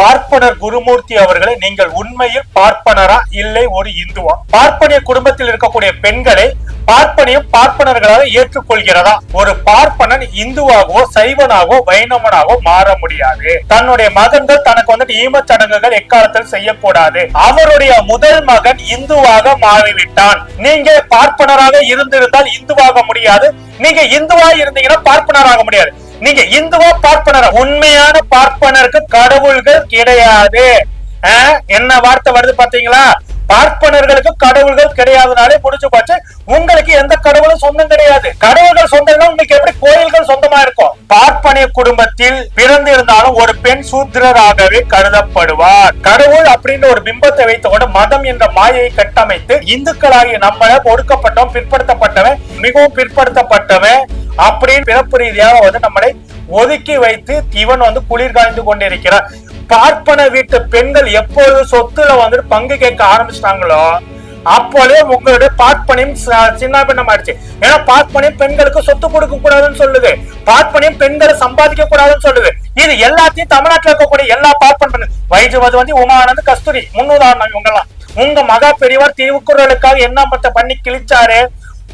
பார்ப்பனர் குருமூர்த்தி அவர்களை நீங்கள் உண்மையில் பார்ப்பனரா? இல்லை ஒரு இந்துவா? பார்ப்பனிய குடும்பத்தில் இருக்கக்கூடிய பெண்களை பார்ப்பனையும் பார்ப்பனர்களாக ஏற்றுக்கொள்கிறதா? ஒரு பார்ப்பனன் இந்துவாகவோ சைவனாகவோ வைணவனாகவோ மாற முடியாது. தன்னுடைய மகன்கள் தனக்கு வந்துட்டு ஈம சடங்குகள் எக்காலத்தில் செய்யக்கூடாது. அவருடைய முதல் மகன் இந்துவாக மாறிவிட்டான். நீங்க பார்ப்பனராக இருந்திருந்தால் இந்துவாக முடியாது. நீங்க இந்துவா இருந்தீங்கன்னா பார்ப்பனராக முடியாது. நீங்க இந்துவா பார்ப்பனர் உண்மையான பார்ப்பனருக்கு கடவுள்கள் கிடையாது. ஆஹ், என்ன வார்த்தை வருது பாத்தீங்களா பார்ப்பனர்களுக்கு கடவுள்கள் கிடையாதுனாலே முடிஞ்சு போச்சு. உங்களுக்கு எந்த கடவுளும் சொந்தம் கிடையாது. கடவுள்கள் சொந்தம்னா உங்களுக்கு எப்படி கோயில்கள் சொந்தமா இருக்கும்? பார்ப்பனிய குடும்பத்தில் பிறந்திருந்தாலும் ஒரு பெண் சூத்திரராகவே கருதப்படுவார். கடவுள் அப்படின்ற ஒரு பிம்பத்தை வைத்துக்கொண்டு மதம் என்ற மாயை கட்டமைத்து இந்துக்களாகிய நம்மள ஒடுக்கப்பட்டோம் பிற்படுத்தப்பட்டவன் மிகவும் பிற்படுத்தப்பட்டவன் அப்படின்னு பிறப்பு ரீதியாக வந்து நம்மளை ஒதுக்கி வைத்து இவன் வந்து குளிர் காய்ந்து கொண்டிருக்கிறார். பார்ப்பன வீட்டு பெண்கள் எப்பொழுது சொத்துல வந்துட்டு பங்கு கேட்க ஆரம்பிச்சிட்டாங்களோ அப்போலே உங்களுடைய பார்ப்பனையும் சின்ன சின்னாபின்னம் ஆயிடுச்சு. ஏன்னா பார்ப்பனையும் பெண்களுக்கு சொத்து கொடுக்க கூடாதுன்னு சொல்லுது. பார்ப்பனையும் பெண்களை சம்பாதிக்க கூடாதுன்னு சொல்லுது. இது எல்லாத்தையும் தமிழ்நாட்டுல இருக்கக்கூடிய எல்லா பார்ப்பன பெண் வைஜவதி வந்து உமானந்த் கஸ்தூரி முன்னுதாரணம் இவங்க எல்லாம் உங்க மகா பெரியவர் திருக்குறளுக்காக என்ன மத்த பண்ணி கிழிச்சாரு?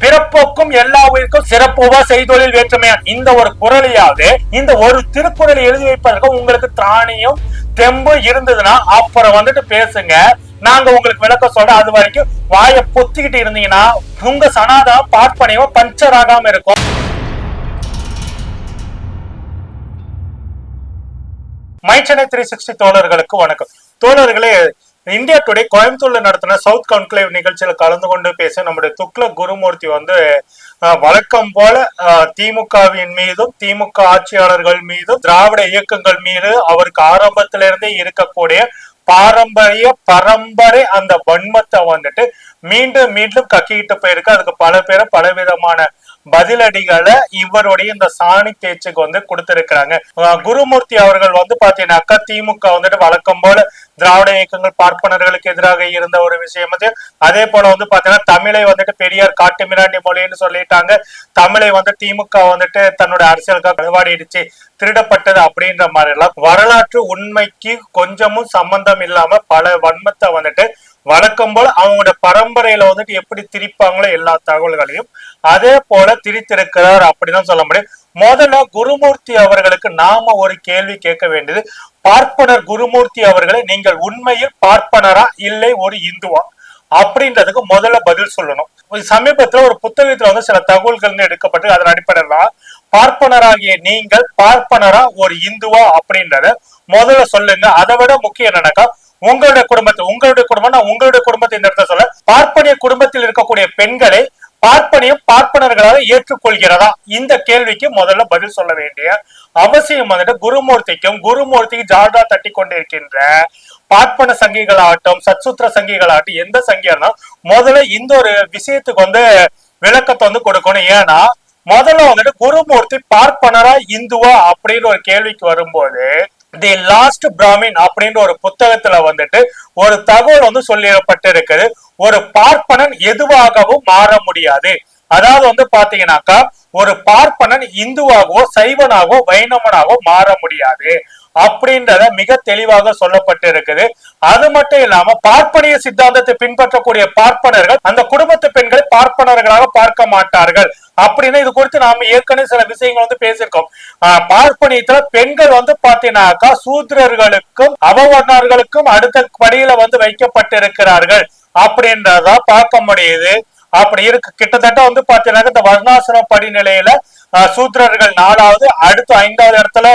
பிறப்போக்கும் எல்லா உயிருக்கும் சிறப்புவா செய்தொழில் வேற்றுமையா? இந்த ஒரு குரலையாவது இந்த ஒரு திருக்குறளை எழுதி வைப்பதற்கு உங்களுக்கு திராணியும் தெம்பு இருந்ததுன்னா அப்புறம் வந்துட்டு பேசுங்க. நாங்க உங்களுக்கு விளக்கம் சொல்றோம். அது வரைக்கும் வாயை பொத்திக்கிட்டு இருந்தீங்கன்னா உங்க சனாதனம் பார்ப்பனையும் பஞ்சர் ஆகாம இருக்கும். மைச்சனை த்ரீ சிக்ஸ்டி தோழர்களுக்கு வணக்கம். தோழர்களே இந்தியா டுடே கோயம்புத்தூர்ல நடத்தின சவுத் கான்க்ளேவ் நிகழ்ச்சியில கலந்து கொண்டு பேச நம்முடைய துக்ல குருமூர்த்தி வந்து வழக்கம் போல அஹ், திமுகவின் மீதும் திமுக ஆட்சியாளர்கள் மீதும் திராவிட இயக்கங்கள் மீது அவருக்கு ஆரம்பத்திலிருந்தே இருக்கக்கூடிய பாரம்பரிய பரம்பரை அந்த வன்மத்தை வந்துட்டு மீண்டும் மீண்டும் கக்கிக்கிட்டு போயிருக்கு. அதுக்கு பல பேரை பலவிதமான பதிலடிகளை இவருடைய இந்த சாணி பேச்சுக்கு வந்து கொடுத்திருக்கிறாங்க. குருமூர்த்தி அவர்கள் வந்து பாத்தீங்கன்னாக்கா திமுக வந்துட்டு வழக்கம் போல திராவிட இயக்கங்கள் பார்ப்பனர்களுக்கு எதிராக இருந்த ஒரு விஷயத்தையும் அதே. போல வந்து பாத்தீங்கன்னா தமிழை வந்துட்டு பெரியார் காட்டு மிராண்டி மொழின்னு சொல்லிட்டாங்க. தமிழை வந்து திமுக வந்துட்டு தன்னோட அரசியலுக்காக கழுவாடிடுச்சு திருடப்பட்டது அப்படின்ற மாதிரி எல்லாம் வரலாற்று உண்மைக்கு கொஞ்சமும் சம்பந்தம் இல்லாம பல வன்மத்தை வந்துட்டு வழக்கம் போல அவங்களோட பரம்பரையில வந்துட்டு எப்படி திரிப்பாங்களோ எல்லா தகவல்களையும் அதே போல திரித்திருக்கிறார் அப்படிதான் சொல்ல முடியும். முதல்ல குருமூர்த்தி அவர்களுக்கு நாம ஒரு கேள்வி கேட்க வேண்டியது. பார்ப்பனர் குருமூர்த்தி அவர்களை நீங்கள் உண்மையில் பார்ப்பனரா இல்லை ஒரு இந்துவா? அப்படின்றதுக்கு முதல்ல பதில் சொல்லணும். ஒரு சமீபத்துல ஒரு புத்தகத்துல வந்து சில தகவல்கள் எடுக்கப்பட்டு அதன் அடிப்படையில பார்ப்பனராகிய நீங்கள் பார்ப்பனரா ஒரு இந்துவா அப்படின்றத முதல்ல சொல்லுங்க. அதை விட முக்கியம் என்னன்னாக்கா உங்களுடைய குடும்பத்தை உங்களுடைய குடும்பம் நான் உங்களுடைய குடும்பத்தை இந்த இடத்துல சொல்ல பார்ப்பனிய குடும்பத்தில் இருக்கக்கூடிய பெண்களை பார்ப்பனியம் பார்ப்பனர்களாக ஏற்றுக்கொள்கிறதா? இந்த கேள்விக்கு முதல்ல பதில் சொல்ல வேண்டிய அவசியம் வந்துட்டு குருமூர்த்திக்கும் குருமூர்த்திக்கு ஜார்டா தட்டி கொண்டிருக்கின்ற பார்ப்பன சங்கிகளாகட்டும் சத்சுத்திர சங்கிகளாகட்டும் எந்த சங்கியானா முதல்ல இந்த ஒரு விஷயத்துக்கு வந்து விளக்கத்தை வந்து கொடுக்கணும். ஏன்னா முதல்ல வந்துட்டு குருமூர்த்தி பார்ப்பனரா இந்துவா அப்படின்னு ஒரு கேள்விக்கு வரும்போது தி லாஸ்ட் பிராமின் அப்படின்ற ஒரு புத்தகத்துல வந்துட்டு ஒரு தகவல் வந்து சொல்லிடப்பட்டிருக்குது. ஒரு பார்ப்பனன் எதுவாகவும் மாற முடியாது. அதாவது வந்து பாத்தீங்கன்னாக்கா ஒரு பார்ப்பனன் இந்துவாகவோ சைவனாகவோ வைணவனாகவோ மாற முடியாது. அப்படின்றத மிக தெளிவாக சொல்லப்பட்டு இருக்குது அது மட்டும் இல்லாம பார்ப்பனிய சித்தாந்தத்தை பின்பற்றக்கூடிய பார்ப்பனர்கள் அந்த குடும்பத்து பெண்களை பார்ப்பனர்களாக பார்க்க மாட்டார்கள். அப்படின்னு இது குறித்து நாம ஏற்கனவே சில விஷயங்கள் வந்து பேசியிருக்கோம். ஆஹ் பார்ப்பனியத்துல பெண்கள் வந்து பாத்தீங்கன்னாக்கா சூத்திரர்களுக்கும் அவவர்ணர்களுக்கும் அடுத்த படியில வந்து வைக்கப்பட்டிருக்கிறார்கள் அப்படின்றத பார்க்க முடியுது. அப்படி இருக்கு. கிட்டத்தட்ட வந்து பாத்தீங்கன்னா இந்த வர்ணாசிரம படிநிலையில ஆஹ், சூத்திரர்கள் நாலாவது அடுத்து ஐந்தாவது இடத்துல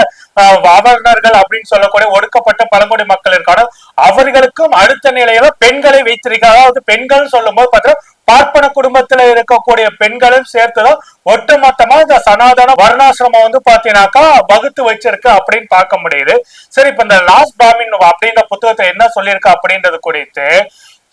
அவர்ணர்கள் அப்படின்னு சொல்லக்கூடிய ஒடுக்கப்பட்ட பழங்குடி மக்கள் இருக்காங்க அவர்களுக்கும் அடுத்த நிலையில பெண்களை வைத்திருக்காங்க அதாவது பெண்கள் சொல்லும் போது பார்த்தீங்கன்னா பார்ப்பன குடும்பத்துல இருக்கக்கூடிய பெண்களும் சேர்த்துதான் ஒட்டுமொத்தமா இந்த சனாதன வர்ணாசிரமம் வந்து பாத்தீங்கன்னாக்கா வகுத்து வச்சிருக்கு அப்படின்னு பார்க்க முடியுது. சரி இப்ப இந்த லாஸ்ட் பிராமின் அப்படின்ற புத்தகத்தை என்ன சொல்லியிருக்கு அப்படின்றது குறித்து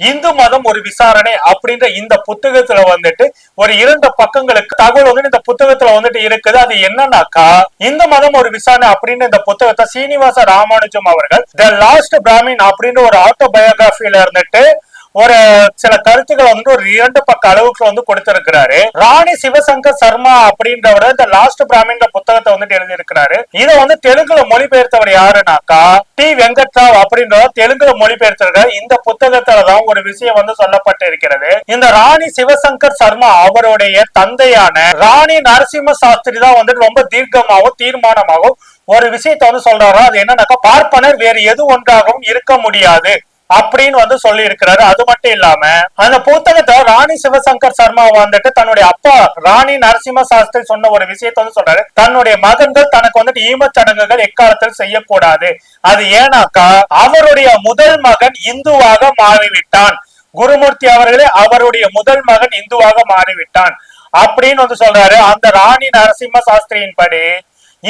இந்து மதம் ஒரு விசாரணை அப்படின்ற இந்த புத்தகத்துல வந்துட்டு ஒரு இரண்டு பக்கங்களுக்கு தகவல் வந்து இந்த புத்தகத்துல வந்துட்டு இருக்குது. அது என்னன்னாக்கா இந்து மதம் ஒரு விசாரணை அப்படின்ற இந்த புத்தகத்தை சீனிவாச ராமானுஜம் அவர்கள் த லாஸ்ட் பிராமின் அப்படின்ற ஒரு ஆட்டோபயோகிராபில இருந்துட்டு ஒரு சில கருத்துக்களை வந்து ஒரு இரண்டு பக்க அளவுக்கு வந்து கொடுத்திருக்கிறாரு. ராணி சிவசங்கர் சர்மா அப்படின்றவர் இந்த லாஸ்ட் பிராமின்ற புத்தகத்தை வந்துட்டு எழுதியிருக்கிறாரு. இதை வந்து தெலுங்குல மொழிபெயர்த்தவர் யாருனாக்கா டி. வெங்கட்ராவ் அப்படின்றவர் தெலுங்குல மொழிபெயர்த்திருக்காரு இந்த புத்தகத்துலதான் ஒரு விஷயம் வந்து சொல்லப்பட்டு இருக்கிறது இந்த ராணி சிவசங்கர் சர்மா அவருடைய தந்தையான ராணி நரசிம்ம சாஸ்திரி தான் வந்துட்டு ரொம்ப தீர்க்கமாகவும் தீர்மானமாகவும் ஒரு விஷயத்தை வந்து சொல்றாரோ. அது என்னன்னாக்கா பார்ப்பனர் வேறு எது ஒன்றாகவும் இருக்க முடியாது. அப்படின்னு வந்து சொல்லி இருக்கிறாரு அது மட்டும் இல்லாம அந்த புத்தகத்தை ராணி சிவசங்கர் சர்மா வந்துட்டு தன்னுடைய அப்பா ராணி நரசிம்ம சாஸ்திரி சொன்ன ஒரு விஷயத்தை வந்து சொல்றாரு. தன்னுடைய மகன்கள் தனக்கு வந்துட்டு ஈமச்சடங்குகள் எக்காலத்தில் செய்யக்கூடாது. அது ஏனாக்கா அவருடைய முதல் மகன் இந்துவாக மாறிவிட்டான். குருமூர்த்தி அவர்களே அவருடைய முதல் மகன் இந்துவாக மாறிவிட்டான். அப்படின்னு வந்து சொல்றாரு. அந்த ராணி நரசிம்ம சாஸ்திரியின் படி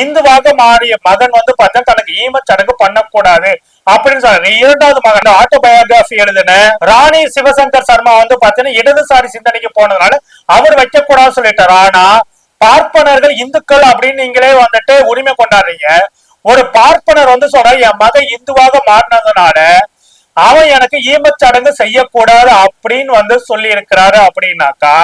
இந்துவாக மாறிய மகன் வந்து பார்த்தா தனக்கு ஈமச்சடங்கு பண்ணக்கூடாது. அப்படின்னு சொல்றாரு இரண்டாவது மகன். ஆட்டோபயோகிராபி எழுதின ராணி சிவசங்கர் சர்மா வந்து பாத்தீங்கன்னா இடதுசாரி சிந்தனைக்கு போனதுனால அவர் வைக்கக்கூடாதுன்னு சொல்லிட்டார். ஆனா பார்ப்பனர்கள் இந்துக்கள் அப்படின்னு நீங்களே வந்துட்டு உரிமை கொண்டாடுறீங்க. ஒரு பார்ப்பனர் வந்து சொல்ற என் மகன் இந்துவாக மாறினதுனால அவன் எனக்கு ஈமச்சடங்கு செய்யக்கூடாது அப்படின்னு வந்து சொல்லி இருக்கிறாரு அப்படின்னாக்கா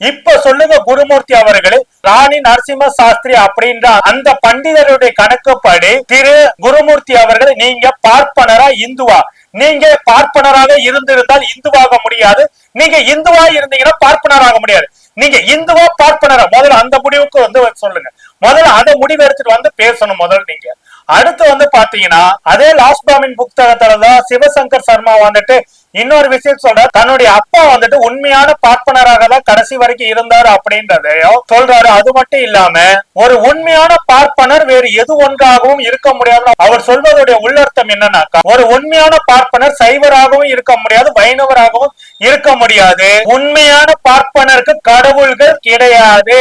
இப்ப சொல்லுங்க குருமூர்த்தி அவர்களே ராணி நரசிம்ம சாஸ்திரி அப்படின்ற அந்த பண்டிதருடைய கணக்குப்படி திரு குருமூர்த்தி அவர்கள் நீங்க பார்ப்பனரா இந்துவா? நீங்க பார்ப்பனராக இருந்திருந்தால் இந்துவாக முடியாது. நீங்க இந்துவா இருந்தீங்கன்னா பார்ப்பனராக முடியாது. நீங்க இந்துவா பார்ப்பனரா. முதல்ல அந்த முடிவுக்கு வந்து சொல்லுங்க. முதல்ல அந்த முடிவு எடுத்துட்டு வந்து பேசணும் முதல்ல நீங்க. அடுத்து வந்து பாத்தீங்கன்னா அதே லாஸ்ட் பாமின் புத்தகத்துலதான் சிவசங்கர் சர்மா வந்துட்டு இன்னொரு விஷயம் சொல்ற தன்னுடைய அப்பா வந்துட்டு உண்மையான பார்ப்பனராக தான் கடைசி வரைக்கும் இருந்தாரு அப்படின்றதையும் சொல்றாரு. அது மட்டும் இல்லாம ஒரு உண்மையான பார்ப்பனர் வேறு எது ஒன்றாகவும் இருக்க முடியாது அவர் சொல்வதுடைய உள்ளர்த்தம் என்னன்னாக்கா ஒரு உண்மையான பார்ப்பனர் சைவராகவும் இருக்க முடியாது வைணவராகவும் இருக்க முடியாது. உண்மையான பார்ப்பனருக்கு கடவுள்கள் கிடையாது.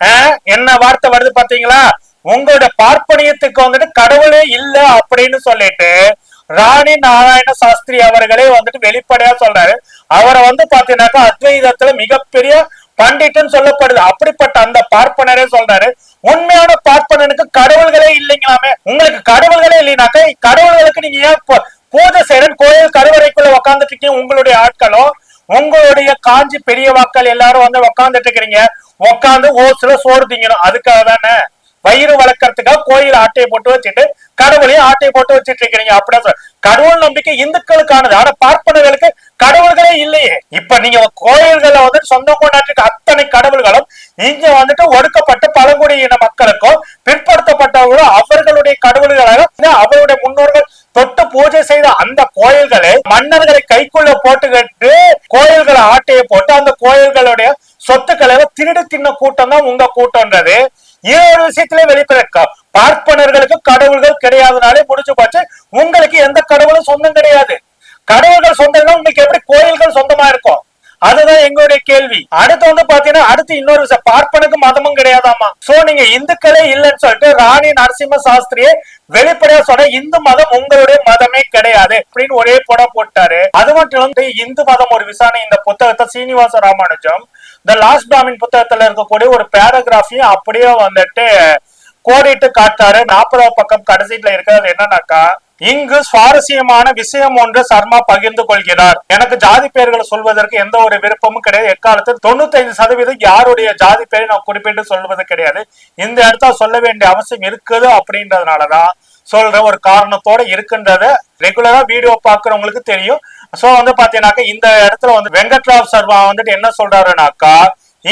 ஆஹ், என்ன வார்த்தை வருது பாத்தீங்களா உங்களோட பார்ப்பனியத்துக்கு வந்துட்டு கடவுளே இல்ல அப்படின்னு சொல்லிட்டு ராணி நாராயண சாஸ்திரி அவர்களே வந்துட்டு வெளிப்படையா சொல்றாரு. அவரை வந்து பாத்தீங்கன்னாக்கா அத்வைதத்துல மிகப்பெரிய பண்டிட்டுன்னு சொல்லப்படுது. அப்படிப்பட்ட அந்த பார்ப்பனரே சொல்றாரு. உண்மையான பார்ப்பனனுக்கு கடவுள்களே இல்லைங்களாமே. உங்களுக்கு கடவுள்களே இல்லைனாக்கா கடவுள்களுக்கு நீங்க ஏன் பூஜை செய்யறேன் கோயில் கருவறைக்குள்ள உட்காந்துட்டு இருக்கீங்க உங்களுடைய ஆட்களும் உங்களுடைய காஞ்சி பெரிய வாக்கள் எல்லாரும் வந்து உட்காந்துட்டு இருக்கிறீங்க. உட்காந்து ஓசுல சோறு திங்கணும். அதுக்காக தானே வயிறு வளர்க்கறதுக்காக கோயில் ஆட்டையை போட்டு வச்சுட்டு கடவுளையும் ஆட்டையை போட்டு வச்சுட்டு இருக்கிறீங்க. அப்படின்னு கடவுள் நம்பிக்கை இந்துக்களுக்கானது. ஆனா பார்ப்பனர்களுக்கு கடவுள்களே இல்லையே. இப்ப நீங்க கோயில்களை வந்துட்டு சொந்த கொண்டாட்டிருக்க அத்தனை கடவுள்களும் இங்க வந்துட்டு ஒடுக்கப்பட்ட பழங்குடியின மக்களுக்கும் பிற்படுத்தப்பட்டவர்களும் அவர்களுடைய கடவுள்களாக அவருடைய முன்னோர்கள் தொட்டு பூஜை செய்த அந்த கோயில்களை மன்னர்களை கைக்குள்ள போட்டுக்கிட்டு கோயில்களை ஆட்டையை போட்டு அந்த கோயில்களுடைய சொத்துக்களை திருடி தின்ன கூட்டம் தான் உங்க கூட்டம்ன்றது. ஏழு ஒரு விஷயத்திலே வெளிப்பட பார்ப்பனர்களுக்கு கடவுள்கள் கிடையாதுனாலே முடிஞ்சு போச்சு. உங்களுக்கு எந்த கடவுளும் சொந்தம் கிடையாது. கடவுள்கள் சொந்தம்னா உங்களுக்கு எப்படி கோயில்கள் சொந்தமா இருக்கும்? அதுதான் எங்களுடைய கேள்வி. அடுத்து வந்து பாத்தீங்கன்னா அடுத்து இன்னொரு விஷயம். பார்ப்பனுக்கு மதமும் கிடையாதாமா சோ நீங்க இந்துக்களே இல்லைன்னு சொல்லிட்டு ராணி நரசிம்ம சாஸ்திரியே வெளிப்படையா சொன்ன இந்து மதம் உங்களுடைய மதமே கிடையாது அப்படின்னு ஒரே படம் போட்டாரு. அது மட்டும் இல்லாம இந்து மதம் ஒரு விசாரணை. இந்த புத்தகத்தை சீனிவாச ராமானுஜம் இந்த லாஸ்ட் பிராமின் புத்தகத்துல இருக்கக்கூடிய ஒரு பேராகிராஃபையும் அப்படியே வந்துட்டு கோடிட்டு காட்டாரு நாற்பதாவது பக்கம் கடைசியில இருக்கிறது என்னன்னாக்கா இங்கு சுவாரஸ்யமான விஷயம் ஒன்று சர்மா பகிர்ந்து கொள்கிறார். எனக்கு ஜாதி பெயர்களை சொல்வதற்கு எந்த ஒரு விருப்பமும் கிடையாது. எக்காலத்தில் தொண்ணூத்தைந்து சதவீதம் யாருடைய ஜாதி பெயரை நான் குறிப்பிட்டு சொல்வது கிடையாது. இந்த இடத்த சொல்ல வேண்டிய அவசியம் இருக்குது அப்படின்றதுனாலதான் சொல்ற ஒரு காரணத்தோட இருக்குன்றத. ரெகுலரா வீடியோ பாக்குறவங்களுக்கு தெரியும். சோ வந்து பாத்தீங்கன்னாக்கா இந்த இடத்துல வந்து வெங்கட்ராவ் சர்மா வந்துட்டு என்ன சொல்றாருனாக்கா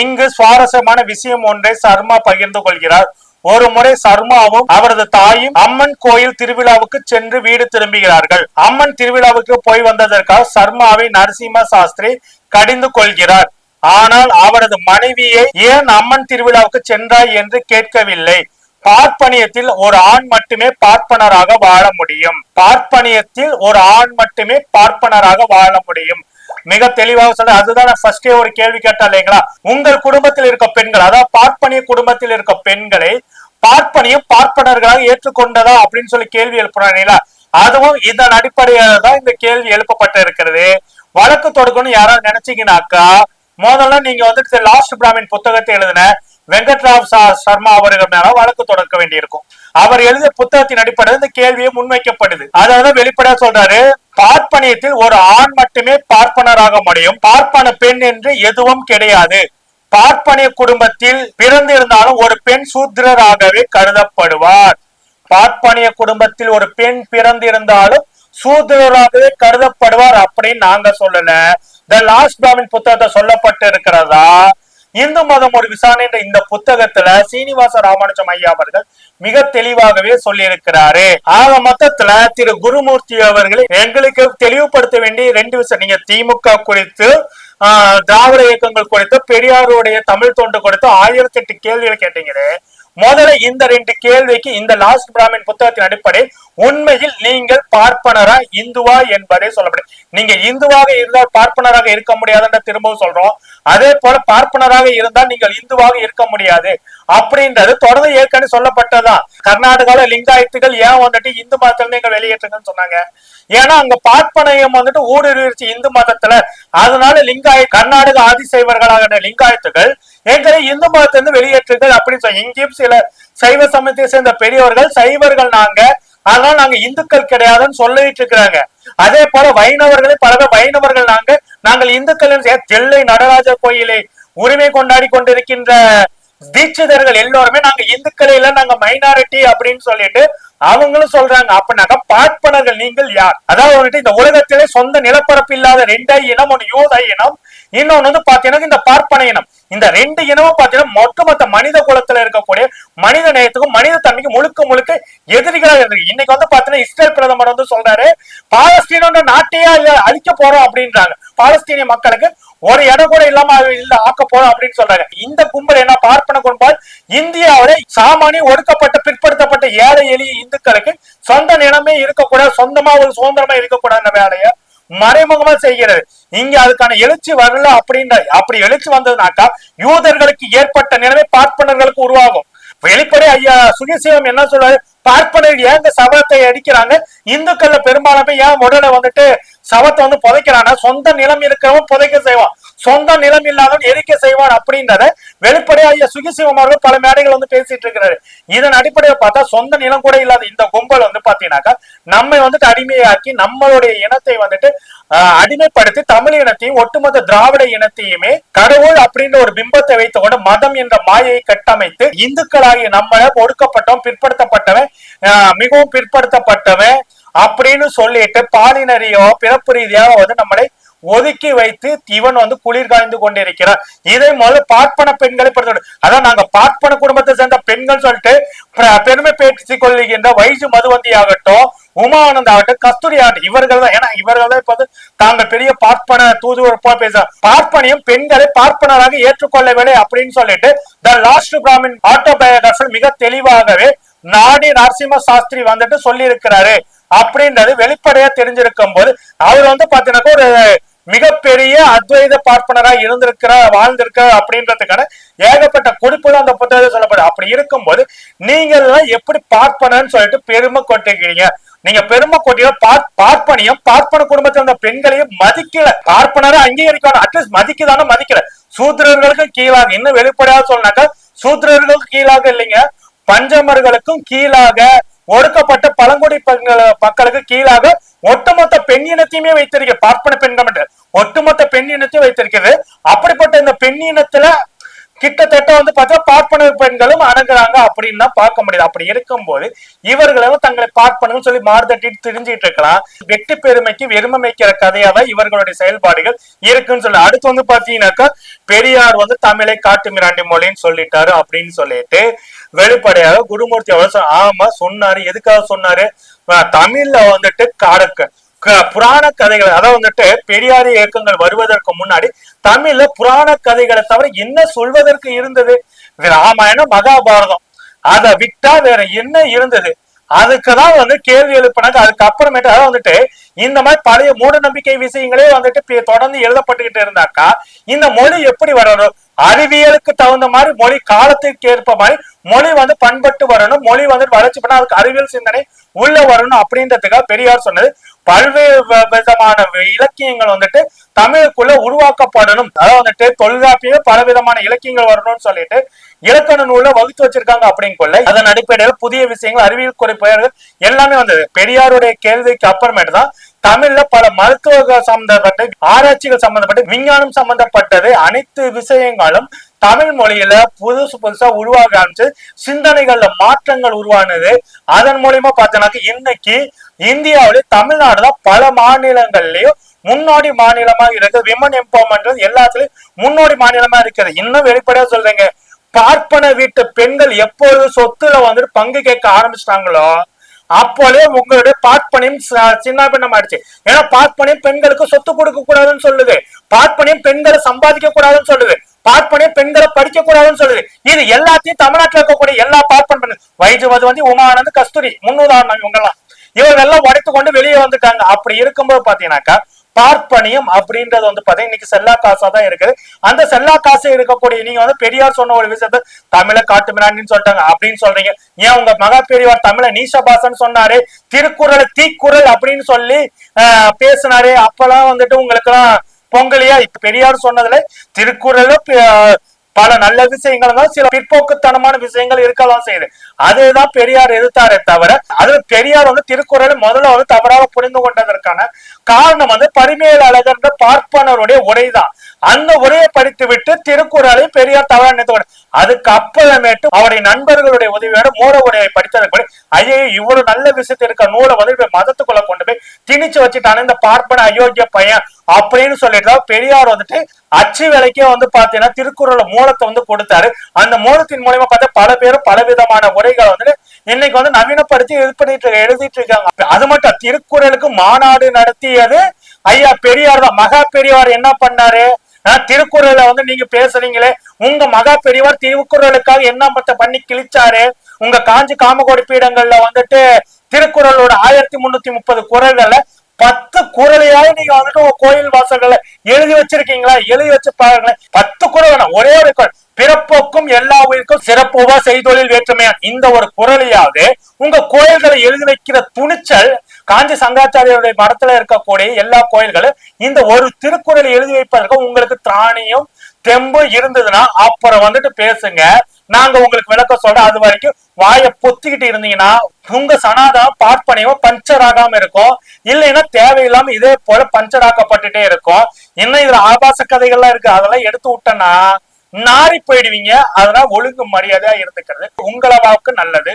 இங்கு சுவாரஸ்யமான விஷயம் ஒன்றை சர்மா பகிர்ந்து கொள்கிறார். ஒரு முறை சர்மாவும் அவரது தாயும் அம்மன் கோயில் திருவிழாவுக்கு சென்று வீடு திரும்புகிறார்கள். அம்மன் திருவிழாவுக்கு போய் வந்ததற்காக சர்மாவை நரசிம்ம சாஸ்திரி கடிந்து கொள்கிறார். ஆனால் அவரது மனைவியை ஏன் அம்மன் திருவிழாவுக்கு சென்றாய் என்று கேட்கவில்லை. பார்ப்பனியத்தில் ஒரு ஆண் மட்டுமே பார்ப்பனராக வாழ முடியும். பார்ப்பனியத்தில் ஒரு ஆண் மட்டுமே பார்ப்பனராக வாழ முடியும். மிக தெளிவாக சொல்ல அதுதான் ஃபர்ஸ்டே ஒரு கேள்வி கேட்டா இல்லைங்களா? உங்கள் குடும்பத்தில் இருக்க பெண்கள் அதாவது பார்ப்பனிய குடும்பத்தில் இருக்க பெண்களை பார்ப்பனியம் பார்ப்பனர்களாக ஏற்றுக்கொண்டதா அப்படின்னு சொல்லி கேள்வி எழுப்புறாங்களா அதுவும் இதன் அடிப்படையில தான் இந்த கேள்வி எழுப்பப்பட்டு இருக்கிறது. வழக்கு தொடுக்கணும்னு யாராவது நினைச்சீங்கன்னாக்கா முதல்ல நீங்க வந்து லாஸ்ட் பிராமின் புத்தகத்தை எழுதின வெங்கட்ராவ் சார் சர்மா அவர்கள் மேல வழக்கு தொடர்க்க வேண்டியிருக்கும். அவர் எழுதிய புத்தகத்தின் அடிப்படையில் இந்த கேள்வியை முன்வைக்கப்படுது. அதாவது வெளிப்படையா சொல்றாரு பார்ப்பனியத்தில் ஒரு ஆண் மட்டுமே பார்ப்பனராக முடியும். பார்ப்பன பெண் என்று எதுவும் கிடையாது. பார்ப்பனிய குடும்பத்தில் பிறந்திருந்தாலும் ஒரு பெண் சூத்திரராகவே கருதப்படுவார். பார்ப்பனிய குடும்பத்தில் ஒரு பெண் பிறந்திருந்தாலும் சூத்திரராகவே கருதப்படுவார் அப்படின்னு நாங்க சொல்லல. த லாஸ்ட் பிராமின் புத்தகத்தை சொல்லப்பட்டு இருக்கிறதா இந்து மதம் ஒரு விசாரணை என்ற இந்த புத்தகத்துல சீனிவாச ராமானுஜம் ஐயா அவர்கள் மிக தெளிவாகவே சொல்லியிருக்கிறாரு. ஆக மொத்தத்துல திரு குருமூர்த்தி அவர்கள் எங்களுக்கு தெளிவுபடுத்த வேண்டிய ரெண்டு விஷயம். நீங்க திமுக குறித்து ஆஹ், திராவிட இயக்கங்கள் குறித்து பெரியாருடைய தமிழ் தொண்டு குறித்து ஆயிரத்தி எட்டு கேள்விகள் கேட்டீங்களே முதல்ல இந்த ரெண்டு கேள்விக்கு இந்த லாஸ்ட் பிராமின் புத்தகத்தின் அடிப்படை உண்மையில் நீங்கள் பார்ப்பனரா இந்துவா என்பதை சொல்லப்படும். நீங்க இந்துவாக இருந்தால் பார்ப்பனராக இருக்க முடியாதுன்ற திரும்பவும் சொல்றோம். அதே போல பார்ப்பனராக இருந்தால் நீங்கள் இந்துவாக இருக்க முடியாது. அப்படின்றது தொடர்ந்து ஏற்கனவே சொல்லப்பட்டதுதான் கர்நாடகால லிங்காயத்துகள் ஏன் வந்துட்டு இந்து மதத்துல நீங்க வெளியேற்றுங்கன்னு சொன்னாங்க? ஏன்னா அங்க பார்ப்பனையம் வந்துட்டு ஊடுருவிச்சு இந்து மதத்துல. அதனால லிங்காய கர்நாடக ஆதிசைவர்களாக லிங்காயத்துகள் எங்களை இந்து மதத்திலிருந்து வெளியேற்றுங்கள் அப்படின்னு சொல்லி இங்கேயும் சில சைவ சமயத்தை சேர்ந்த பெரியவர்கள் சைவர்கள் நாங்க. அதனால நாங்க இந்துக்கள் கிடையாதுன்னு சொல்லிட்டு இருக்கிறாங்க. அதே போல வைணவர்களே பல வைணவர்கள் நாங்க. நாங்கள் இந்துக்கள் என்று தில்லை நடராஜர் கோயிலை உரிமை கொண்டாடி கொண்டிருக்கின்ற தீட்சிதர்கள் எல்லோருமே நாங்க இந்துக்களை எல்லாம் நாங்க மைனாரிட்டி அப்படின்னு சொல்லிட்டு அவங்களும் சொல்றாங்க அப்படின்னாக்கா பார்ப்பனர்கள் நீங்கள் யார்? அதாவது வந்துட்டு இந்த உலகத்திலே சொந்த நிலப்பரப்பு இல்லாத ரெண்டை இனம் ஒன்று யூத இனம் இன்னொன்னு வந்து பாத்தீங்கன்னா இந்த பார்ப்பன இனம். இந்த ரெண்டு இனமும் பாத்தீங்கன்னா ஒட்டுமொத்த மனித குலத்துல இருக்கக்கூடிய மனித நேயத்துக்கும் மனித தன்மைக்கும் முழுக்க முழுக்க எதிரிகளாக இருக்கு இன்னைக்கு வந்து பாத்தீங்கன்னா இஸ்ரேல் பிரதமர் வந்து சொல்றாரு பாலஸ்தீனோட நாட்டையே அழிக்க போறோம் அப்படின்றாங்க. பாலஸ்தீனிய மக்களுக்கு ஒரு இடம் கூட இல்லாம இல்ல ஆக்க போறோம் அப்படின்னு சொல்றாங்க. இந்த கும்பல் என்ன பார்ப்பன கும்பல்? இந்தியாவில சாமானி ஒடுக்கப்பட்ட பிற்படுத்தப்பட்ட ஏழை எளிய இந்துக்களுக்கு சொந்த நிலமே இருக்கக்கூடாது சொந்தமா ஒரு சுதந்திரமா இருக்கக்கூடாது வேலையை மறைமுகமா செய்கிறது. இங்க அதுக்கான எழுச்சி வரல அப்படின்ற அப்படி எழுச்சி வந்ததுனாக்கா யூதர்களுக்கு ஏற்பட்ட நிலைமை பார்ப்பனர்களுக்கு உருவாகும். வெளிப்படை ஐயா சுயசீவம் என்ன சொல்றாரு? பார்ப்பனர் ஏங்க சவத்தை அடிக்கிறாங்க. இந்துக்கள்ல பெரும்பாலுமே ஏன் உடனே வந்துட்டு சவத்தை வந்து புதைக்கிறானா சொந்த நிலம் இருக்கிறவன் புதைக்க செய்வான். சொந்த நிலம் இல்லாதவன் எரிக்க செய்வான் அப்படின்றத வெளிப்படையா ஐயா சுகிசிவம் அவர்கள் பல மேடைகள் வந்து பேசிட்டு இருக்கிறாரு. இதன் அடிப்படையில் பார்த்தா சொந்த நிலம் கூட இல்லாத இந்த கும்பல் வந்து பாத்தீங்கன்னாக்கா நம்மை வந்துட்டு அடிமையாக்கி நம்மளுடைய இனத்தை வந்துட்டு அடிமைப்படுத்தி தமிழ் இனத்தையும் ஒட்டுமொத்த திராவிட இனத்தையுமே கடவுள் அப்படின்ற ஒரு பிம்பத்தை வைத்துக் கொண்டு மதம் என்ற மாயை கட்டமைத்து இந்துக்களாகிய நம்மள ஒடுக்கப்பட்டவன் பிற்படுத்தப்பட்டவன் ஆஹ், மிகவும் பிற்படுத்தப்பட்டவன் அப்படின்னு சொல்லிட்டு பாலினரியோ பிறப்பு ரீதியாக வந்து நம்மளை ஒதுக்கி வைத்து இவன் வந்து குளிர் காய்ந்து கொண்டிருக்கிறார். இதை முதல்ல பார்ப்பன பெண்களை பொறுத்த அதான் நாங்க பார்ப்பன குடும்பத்தை சேர்ந்த பெண்கள் சொல்லிட்டு பெருமை பேசிக் கொள்கின்ற வைசு மதுவந்தி ஆகட்டும் உமானந்த் ஆகட்டும் கஸ்தூரி ஆகட்டும் இவர்கள் தான். ஏன்னா இவர்கள் தான் இப்ப வந்து தாங்கள் பெரிய பார்ப்பன தூதுவர் போல பேச பார்ப்பனையும் பெண்களை பார்ப்பனராக ஏற்றுக்கொள்ளவில்லை அப்படின்னு சொல்லிட்டு த லாஸ்ட் பிராமின் ஆட்டோபயோகிராஃபர் மிக தெளிவாகவே நாடி நரசிம்ம சாஸ்திரி வந்துட்டு சொல்லி இருக்கிறாரு அப்படின்றது வெளிப்படையா தெரிஞ்சிருக்கும் போது அவர் வந்து பாத்தீங்கன்னாக்கா ஒரு மிகப்பெரிய அத்வைத பார்ப்பனரா இருந்திருக்கிற வாழ்ந்திருக்க அப்படின்றதுக்கான ஏகப்பட்ட குறிப்புகள் அந்த புத்தகத்தில் சொல்லப்படுது. அப்படி இருக்கும்போது நீங்க எல்லாம் எப்படி பார்ப்பனன்னு சொல்லிட்டு பெருமை கொட்டிக்கிறீங்க நீங்க பெருமை கொட்டிய பார் பார்ப்பன குடும்பத்தில் இருந்த பெண்களையும் மதிக்கல. பார்ப்பனரை அங்கீகரிக்கணும். அட்லீஸ்ட் மதிக்குதானே மதிக்கல. சூத்திரர்களுக்கும் கீழாக இன்னும் வெளிப்படையாக சொன்னாக்கா சூத்திரர்களுக்கும் கீழாக இல்லைங்க. பஞ்சமர்களுக்கும் கீழாக ஒடுக்கப்பட்ட பழங்குடி பெண்கள் மக்களுக்கு கீழாக ஒட்டுமொத்த பெண் இனத்தையுமே வைத்திருக்க பார்ப்பன பெண்கள் ஒட்டுமொத்த பெண் இனத்தையும் வைத்திருக்கிறது. அப்படிப்பட்ட இந்த பெண் இனத்துல கிட்டத்தட்ட வந்து பார்த்தா பார்ப்பன பெண்களும் அடங்குறாங்க அப்படின்னு தான் பார்க்க முடியுது. அப்படி இருக்கும்போது இவர்களும் தங்களை பார்ப்பனர்கள் சொல்லி மாறுதட்டிட்டு திரிஞ்சிட்டு இருக்கலாம். வெட்டி பெருமைக்கு வெறுமைக்கிற கதையா இவர்களுடைய செயல்பாடுகள் இருக்குன்னு சொல்லி அடுத்து வந்து பாத்தீங்கன்னாக்கா பெரியார் வந்து தமிழை காட்டு மிராண்டி மொழின்னு சொல்லிட்டாரு அப்படின்னு சொல்லிட்டு வெளிப்படையாக குருமூர்த்தி அவர் ஆமா சொன்னாரு. எதுக்காக சொன்னாரு? தமிழ்ல வந்துட்டு காடக்கு புராண கதைகள் அதாவது வந்துட்டு பெரியார் இயக்கங்கள் வருவதற்கு முன்னாடி தமிழ்ல புராண கதைகளை தவிர என்ன சொல்வதற்கு இருந்தது? ராமாயணம் மகாபாரதம். அதை விட்டா வேற என்ன இருந்தது? அதுக்குதான் வந்து கேள்வி எழுப்பினாங்க. அதுக்கப்புறமேட்டு அதாவது வந்துட்டு இந்த மாதிரி பழைய மூட நம்பிக்கை விஷயங்களே வந்துட்டு தொடர்ந்து எழுதப்பட்டுக்கிட்டு இருந்தாக்கா இந்த மொழி எப்படி வரணும் அறிவியலுக்கு தகுந்த மாதிரி மொழி காலத்திற்கு ஏற்ப மாதிரி மொழி வந்து பண்பட்டு வரணும். மொழி வந்து வளர்ச்சி பண்ண அதுக்கு அறிவியல் சிந்தனை உள்ள வரணும் அப்படின்றதுக்காக பெரியார் சொன்னது. பல்வேறு விதமான இலக்கியங்கள் வந்துட்டு தமிழுக்குள்ள உருவாக்கப்படணும். அதாவது வந்துட்டு தொல்காப்பிய பல விதமான இலக்கியங்கள் வரணும்னு சொல்லிட்டு இலக்கண நூல வகுத்து வச்சிருக்காங்க அப்படின்னு அதன் அடிப்படையில் புதிய விஷயங்கள் அறிவியல் குறிப்புகள் எல்லாமே வந்தது. பெரியாருடைய கேள்விக்கு அப்புறமேட்டு தான் தமிழ்ல பல மருத்துவ சம்பந்தப்பட்ட ஆராய்ச்சிகள் சம்பந்தப்பட்ட விஞ்ஞானம் சம்பந்தப்பட்டது அனைத்து விஷயங்களும் தமிழ் மொழியில புதுசு புதுசா உருவாக ஆரம்பிச்சு சிந்தனைகள்ல மாற்றங்கள் உருவானது. அதன் மூலியமா பார்த்தோம்னாக்க இன்னைக்கு இந்தியாவில தமிழ்நாடு தான் பல மாநிலங்கள்லயும் முன்னோடி மாநிலமா இருக்குது விமன் எம்பவர்மெண்ட் எல்லாத்துலயும் முன்னோடி மாநிலமா இருக்கிறது. இன்னும் வெளிப்படையா சொல்றேங்க. பார்ப்பன வீட்டு பெண்கள் எப்பொழுது சொத்துல வந்துட்டு பங்கு கேட்க ஆரம்பிச்சிட்டாங்களோ அப்போலே உங்களுடைய பார்ப்பனையும் சின்ன பின்னம் ஆயிடுச்சு. ஏன்னா பார்ப்பனியம் பெண்களுக்கு சொத்து கொடுக்க கூடாதுன்னு சொல்லுது. பார்ப்பனையும் பெண்களை சம்பாதிக்க கூடாதுன்னு சொல்லுது. பாட்பனையும் பெண்களை படிக்க கூடாதுன்னு சொல்லுது. இது எல்லாத்தையும் தமிழ்நாட்டில் இருக்கக்கூடிய எல்லா பார்ப்பன் பெண் வைஜவதி வந்து உமானந்த் கஸ்தூரி முன்னுதாரணம் இவங்கெல்லாம். இவங்கெல்லாம் உடைத்து கொண்டு வெளியே வந்துட்டாங்க அப்படி இருக்கும்போது பாத்தீங்கன்னாக்கா பார்ப்பனியம் அப்படின்றது வந்து பாத்தீங்கன்னா இன்னைக்கு செல்லா காசா தான் இருக்குது அந்த செல்லா காசு இருக்கக்கூடிய நீங்க வந்து பெரியார் சொன்ன ஒரு விஷயத்த தமிழை காட்டு மிராண்டின்னு சொல்லிட்டாங்க அப்படின்னு சொல்றீங்க. ஏன் உங்க மகா பெரியவர் தமிழ நீசபாசன் சொன்னாரு? திருக்குறளை தீக்குறள் அப்படின்னு சொல்லி பேசினாரு. அப்பெல்லாம் வந்துட்டு உங்களுக்கு எல்லாம் பொங்கலியா? இப்ப பெரியார் சொன்னதுல திருக்குறளும் பல நல்ல விஷயங்கள் தான் சில பிற்போக்குத்தனமான விஷயங்கள் இருக்கதான் செய்யுது. அதுதான் பெரியார் எதிர்த்தாரே தவிர அது பெரியார் வந்து திருக்குறளை முதல்ல வந்து தவறாக புரிந்து கொண்டதற்கான காரணம் வந்து பரிமேல் அழகன்ற பார்ப்பனருடைய உடைதான் அந்த உரையை படித்து விட்டு திருக்குறளை பெரியார் தவறா நினைத்து அதுக்கு அப்புறமேட்டு அவருடைய நண்பர்களுடைய உதவியோட மூல உரையை படித்ததற்கு ஐயோ இவ்வளவு நல்ல விஷயத்து இருக்க நூலை வந்து இப்ப மதத்துக்குள்ள கொண்டு போய் திணிச்சு வச்சுட்டான இந்த பார்ப்பன அயோக்கிய பையன் அப்படின்னு சொல்லிட்டு தான் பெரியார் வந்துட்டு அச்சு விலைக்கே வந்து பாத்தீங்கன்னா திருக்குறள் மூலத்தை வந்து கொடுத்தாரு. அந்த மூலத்தின் மூலியமா பார்த்தா பல பேரும் பல விதமான உரைகளை வந்துட்டு இன்னைக்கு வந்து நவீனப்படுத்தி இது பண்ணிட்டு இருக்க- எழுதிட்டு இருக்காங்க. அது மட்டும் திருக்குறளுக்கு மாநாடு நடத்தியது ஐயா பெரியார் தான். மகா பெரியார் என்ன பண்ணாரு? திருக்குறளை வந்து நீங்க பேசுறீங்களே உங்க மகா பெரியவர் திருக்குறளுக்காக என்ன மத்த பண்ணி கிழிச்சாரு. உங்க காஞ்சி காமகோடி பீடங்கள்ல வந்துட்டு திருக்குறளோட ஆயிரத்தி முன்னூத்தி முப்பது குரல்களை பத்து குறளையாவது நீங்க வந்துட்டு உங்க கோயில் வாசல்கள்ல எழுதி வச்சிருக்கீங்களா? எழுதி வச்சு பாருங்களேன். பத்து குரல் வேணாம். ஒரே ஒரு குரல். பிறப்போக்கும் எல்லா உயிருக்கும் சிறப்புவா செய்தொழில் வேற்றுமையான் இந்த ஒரு குறளையாவது உங்க கோயில்களை எழுதி வைக்கிற துணிச்சல் காஞ்சி சங்காச்சாரியருடைய மடத்துல இருக்கக்கூடிய எல்லா கோயில்களும் இந்த ஒரு திருக்குறளை எழுதி வைப்பதற்கு உங்களுக்கு திராணியும் தெம்பு இருந்ததுன்னா அப்புறம் வந்துட்டு பேசுங்க. நாங்க உங்களுக்கு விளக்கம் சொல்றோம். அது வரைக்கும் வாயை பொத்திக்கிட்டு இருந்தீங்கன்னா உங்க சனாதனம் பார்ப்பனையும் பஞ்சர் ஆகாம இருக்கும். இல்லைன்னா தேவையில்லாம இதே போல பஞ்சர் ஆக்கப்பட்டுட்டே இருக்கும். என்ன இதுல ஆபாச கதைகள்லாம் இருக்கு. அதெல்லாம் எடுத்து விட்டேன்னா நாரி போயிடுவீங்க. அதனால ஒழுங்கு மரியாதையா இருந்துக்கிறது உங்களவாவுக்கு நல்லது.